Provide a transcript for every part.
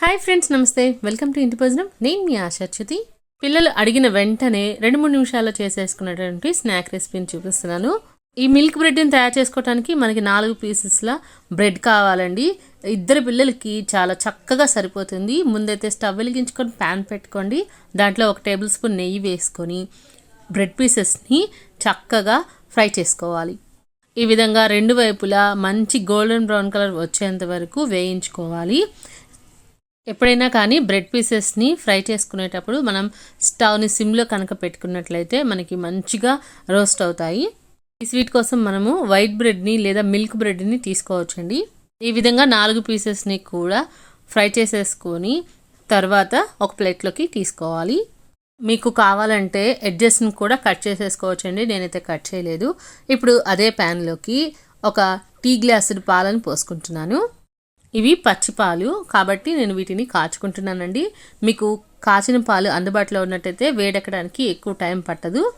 Hi friends నమస్తే. Welcome to ఇంటి భోజనం నేను మీ ఆశాచ్యుతి పిల్లలు అడిగిన వెంటనే రెండు మూడు నిమిషాల్లో చేసేసుకున్నటువంటి స్నాక్ రెసిపీని చూపిస్తున్నాను. ఈ మిల్క్ బ్రెడ్ని తయారు చేసుకోవడానికి మనకి నాలుగు పీసెస్ల బ్రెడ్ కావాలండి. ఇద్దరు పిల్లలకి చాలా చక్కగా సరిపోతుంది. ముందైతే స్టవ్ వెలిగించుకొని ప్యాన్ పెట్టుకోండి. దాంట్లో ఒక టేబుల్ స్పూన్ నెయ్యి వేసుకొని బ్రెడ్ పీసెస్ని చక్కగా ఫ్రై చేసుకోవాలి. ఈ విధంగా రెండు వైపులా మంచి గోల్డెన్ బ్రౌన్ కలర్ వచ్చేంత వరకు వేయించుకోవాలి. ఎప్పుడైనా కానీ బ్రెడ్ పీసెస్ని ఫ్రై చేసుకునేటప్పుడు మనం స్టవ్ని సిమ్లో కనుక పెట్టుకున్నట్లయితే మనకి మంచిగా రోస్ట్ అవుతాయి. ఈ స్వీట్ కోసం మనము వైట్ బ్రెడ్ని లేదా మిల్క్ బ్రెడ్ని తీసుకోవచ్చండి. ఈ విధంగా నాలుగు పీసెస్ని కూడా ఫ్రై చేసేసుకొని తర్వాత ఒక ప్లేట్లోకి తీసుకోవాలి. మీకు కావాలంటే ఎడ్జెస్ని కూడా కట్ చేసేసుకోవచ్చండి. నేనైతే కట్ చేయలేదు. ఇప్పుడు అదే ప్యాన్లోకి ఒక టీ గ్లాసుడు పాలను పోసుకుంటున్నాను. ఇవి పచ్చి పాలు. కాబట్టి నేను వీటిని కాచుకుంటున్నానండి. మీకు కాచిన పాలు అందుబాటులో ఉన్నట్టయితే వేడెక్కడానికి ఎక్కువ టైం పట్టదు.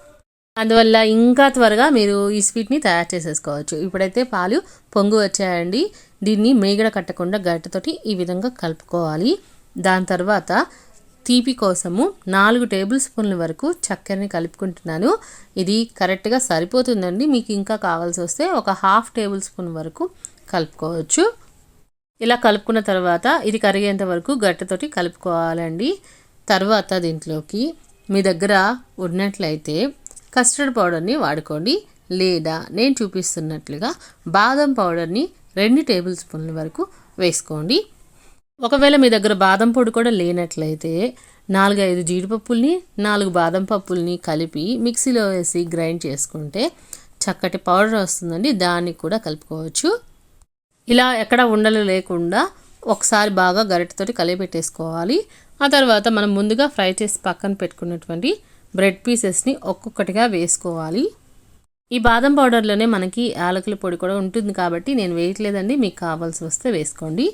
అందువల్ల ఇంకా త్వరగా మీరు ఈ స్వీట్ని తయారు చేసేసుకోవచ్చు. ఇప్పుడైతే పాలు పొంగు వచ్చాయండి. దీన్ని మేగడ కట్టకుండా గరిటతోటి ఈ విధంగా కలుపుకోవాలి. దాని తర్వాత తీపి కోసము నాలుగు టేబుల్ స్పూన్ల వరకు చక్కెరని కలుపుకుంటున్నాను. ఇది కరెక్ట్గా సరిపోతుందండి. మీకు ఇంకా కావాల్సి వస్తే ఒక హాఫ్ టేబుల్ స్పూన్ వరకు కలుపుకోవచ్చు. ఇలా కలుపుకున్న తర్వాత ఇది కరిగేంత వరకు గట్టతోటి కలుపుకోవాలండి. తర్వాత దీంట్లోకి మీ దగ్గర ఉన్నట్లయితే కస్టర్డ్ పౌడర్ని వాడుకోండి. లేదా నేను చూపిస్తున్నట్లుగా బాదం పౌడర్ని రెండు టేబుల్ స్పూన్ల వరకు వేసుకోండి. ఒకవేళ మీ దగ్గర బాదం పొడి కూడా లేనట్లయితే నాలుగైదు జీడిపప్పుల్ని నాలుగు బాదం పప్పుల్ని కలిపి మిక్సీలో వేసి గ్రైండ్ చేసుకుంటే చక్కటి పౌడర్ వస్తుందండి. దాన్ని కూడా కలుపుకోవచ్చు. ఇలా ఎక్కడ ఉండలు లేకుండా ఒకసారి బాగా గరిటతోటి కలిపెట్టేసుకోవాలి. ఆ తర్వాత మనం ముందుగా ఫ్రై చేసి పక్కన పెట్టుకున్నటువంటి బ్రెడ్ పీసెస్ని ఒక్కొక్కటిగా వేసుకోవాలి. ఈ బాదం పౌడర్లోనే మనకి యాలకుల పొడి కూడా ఉంటుంది కాబట్టి నేను వేయట్లేదండి మీకు కావాల్సి వస్తే వేసుకోండి.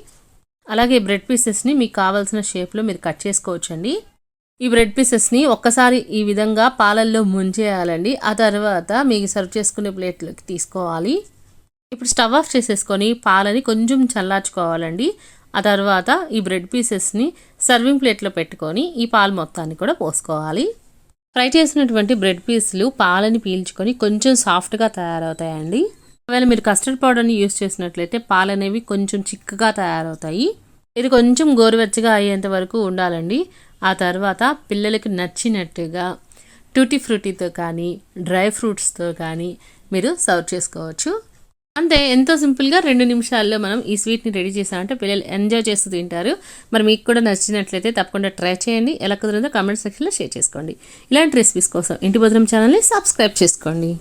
అలాగే బ్రెడ్ పీసెస్ని మీకు కావాల్సిన షేప్లో మీరు కట్ చేసుకోవచ్చండి. ఈ బ్రెడ్ పీసెస్ని ఒక్కసారి ఈ విధంగా పాలల్లో ముంచేయాలండి. ఆ తర్వాత మీకు సర్వ్ చేసుకునే ప్లేట్లోకి తీసుకోవాలి. ఇప్పుడు స్టవ్ ఆఫ్ చేసేసుకొని పాలని కొంచెం చల్లార్చుకోవాలండి. ఆ తర్వాత ఈ బ్రెడ్ పీసెస్ని సర్వింగ్ ప్లేట్లో పెట్టుకొని ఈ పాలు మొత్తాన్ని కూడా పోసుకోవాలి. ఫ్రై చేసినటువంటి బ్రెడ్ పీసులు పాలని పీల్చుకొని కొంచెం సాఫ్ట్గా తయారవుతాయండి. ఒకవేళ మీరు కస్టర్డ్ పౌడర్ని యూస్ చేసినట్లయితే పాలు అనేవి కొంచెం చిక్కగా తయారవుతాయి. ఇది కొంచెం గోరువెచ్చగా అయ్యేంత వరకు ఉండాలండి. ఆ తర్వాత పిల్లలకి నచ్చినట్టుగా టూటీ ఫ్రూటీతో కానీ డ్రై ఫ్రూట్స్తో కానీ మీరు సర్వ్ చేసుకోవచ్చు. అంతే ఎంతో సింపుల్గా రెండు నిమిషాల్లో మనం ఈ స్వీట్ని రెడీ చేసామంటే పిల్లలు ఎంజాయ్ చేస్తూ తింటారు. మరి మీకు కూడా నచ్చినట్లయితే తప్పకుండా ట్రై చేయండి. ఎలా కుదిరిందో కామెంట్ సెక్షన్లో షేర్ చేసుకోండి. ఇలాంటి రెసిపీస్ కోసం ఇంటి భద్రం ఛానల్ని సబ్స్క్రైబ్ చేసుకోండి.